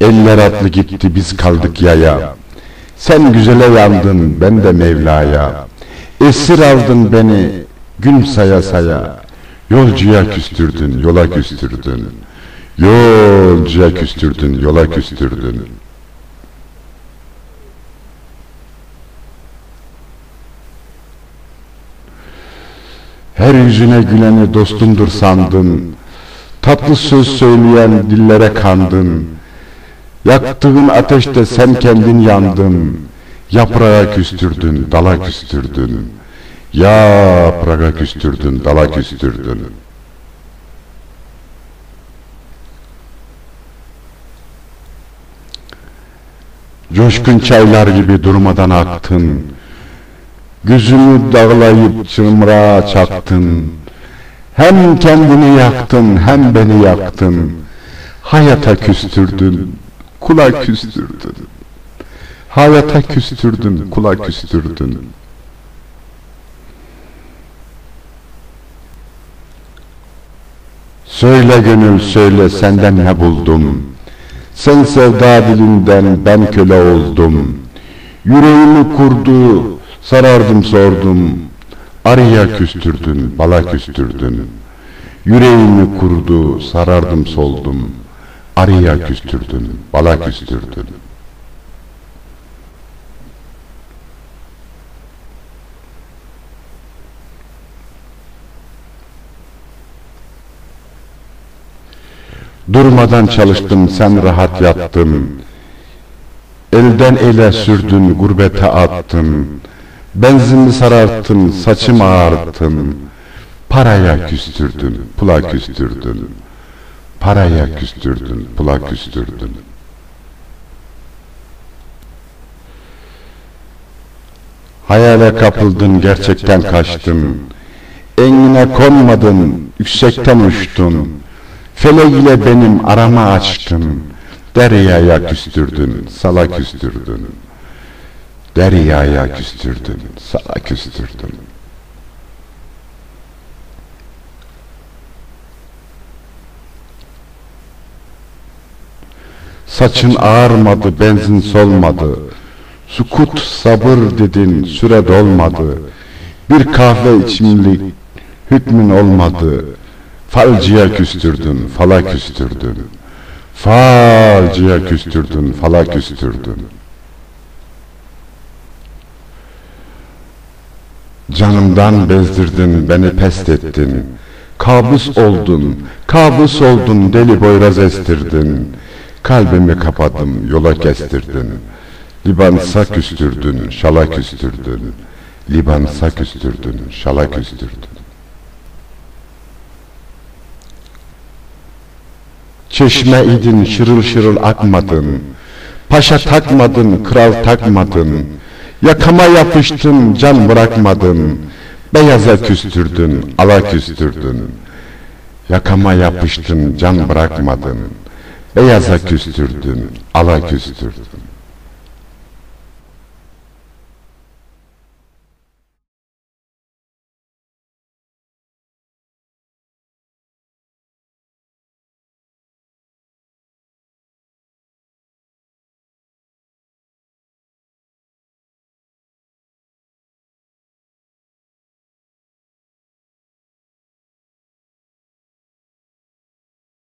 Eller atlı gitti biz kaldık yaya. Sen güzele yandın ben de Mevla'ya. Esir aldın beni gün saya saya. Yolcuya küstürdün yola küstürdün. Yolcuya küstürdün yola küstürdün. Her yüzüne güleni dostundur sandın. Tatlı söz söyleyen dillere kandın. Yaktığın ateşte sen kendin yandın. Yaprağa küstürdün, dala küstürdün. Yaprağa küstürdün, dala küstürdün. Coşkun çaylar gibi durmadan aktın. Gözümü dağlayıp çımrağa çaktın. Hem kendini yaktın hem beni yaktın. Hayata küstürdün, kula küstürdün. Hayata küstürdün, kula küstürdün. Söyle gönül söyle senden ne buldum? Sen sevda dilinden ben köle oldum. Yüreğimi kurdu, sarardım sordum. Arıya küstürdün, bala küstürdün. Yüreğimi kurdu, sarardım soldum. Arıya küstürdün, bala küstürdün. Durmadan çalıştım, sen rahat yattın. Elden ele sürdün, gurbete attın. Benzinli sararttın, saçımı ağarttın. Paraya küstürdün, pula küstürdün. Paraya küstürdün, pula küstürdün. Hayale kapıldın, gerçekten kaçtın. Engine konmadın, yüksekten uçtun. Felek ile benim arama açtın. Deryaya küstürdün, sala küstürdün. Deryaya küstürdün, sala küstürdün. Saçın ağarmadı, benzin solmadı. Sukut sabır dedin, süre dolmadı. Bir kahve içimlik hükmün olmadı. Falcıya küstürdün, fala küstürdün. Falcıya küstürdün, fala küstürdün. Canımdan bezdirdin, beni pest ettin. Kabus oldun, kabus oldun, deli boyraz estirdin. Kalbimi kapadım, yola kestirdin. Libansa küstürdün, şala küstürdün. Libansa küstürdün, şala küstürdün. Çeşme idin, şırıl şırıl akmadın. Paşa takmadın, kral takmadın. Yakama yapıştın, can bırakmadın. Beyaza küstürdün, ala küstürdün. Yakama yapıştın, can bırakmadın. Beyaza küstürdün, ala küstürdün.